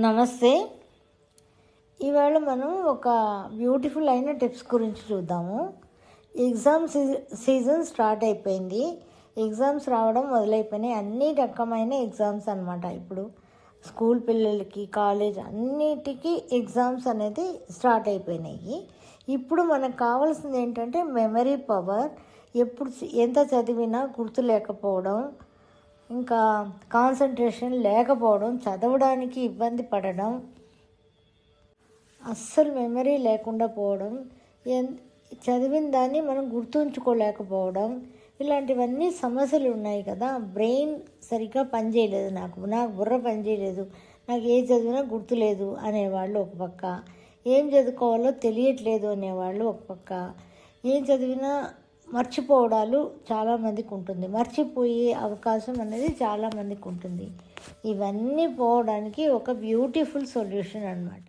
నమస్తే. ఇవాళ మనం ఒక బ్యూటిఫుల్ అయిన టిప్స్ గురించి చూద్దాము. ఎగ్జామ్ సీ- సీజన్ స్టార్ట్ అయిపోయింది. ఎగ్జామ్స్ రావడం మొదలైపోయినాయి. అన్ని రకమైన ఎగ్జామ్స్ అనమాట ఇప్పుడు. స్కూల్ పిల్లలకి కాలేజ్ అన్నిటికీ ఎగ్జామ్స్ అనేది స్టార్ట్ అయిపోయినాయి. ఇప్పుడు మనకు కావాల్సింది ఏంటంటే మెమరీ పవర్ ఎప్పుడు ఎంత చదివినా గుర్తు లేకపోవడం ఇంకా కాన్సన్ట్రేషన్ లేకపోవడం చదవడానికి ఇబ్బంది పడడం అస్సలు మెమరీ లేకుండా పోవడం ఎన్- చదివిన దాన్ని మనం గుర్తుంచుకోలేకపోవడం ఇలాంటివన్నీ సమస్యలు ఉన్నాయి కదా. బ్రెయిన్ సరిగ్గా పనిచేయలేదు నాకు. నాకు బుర్ర పనిచేయలేదు. నాకు ఏ చదివినా గుర్తులేదు అనేవాళ్ళు ఒక పక్క. ఏం చదువుకోవాలో తెలియట్లేదు అనేవాళ్ళు ఒక పక్క. ఏం చదివినా మర్చిపోవడాలు చాలామందికి ఉంటుంది. మర్చిపోయే అవకాశం అనేది చాలామందికి ఉంటుంది. ఇవన్నీ పోవడానికి ఒక బ్యూటిఫుల్ సొల్యూషన్ అనమాట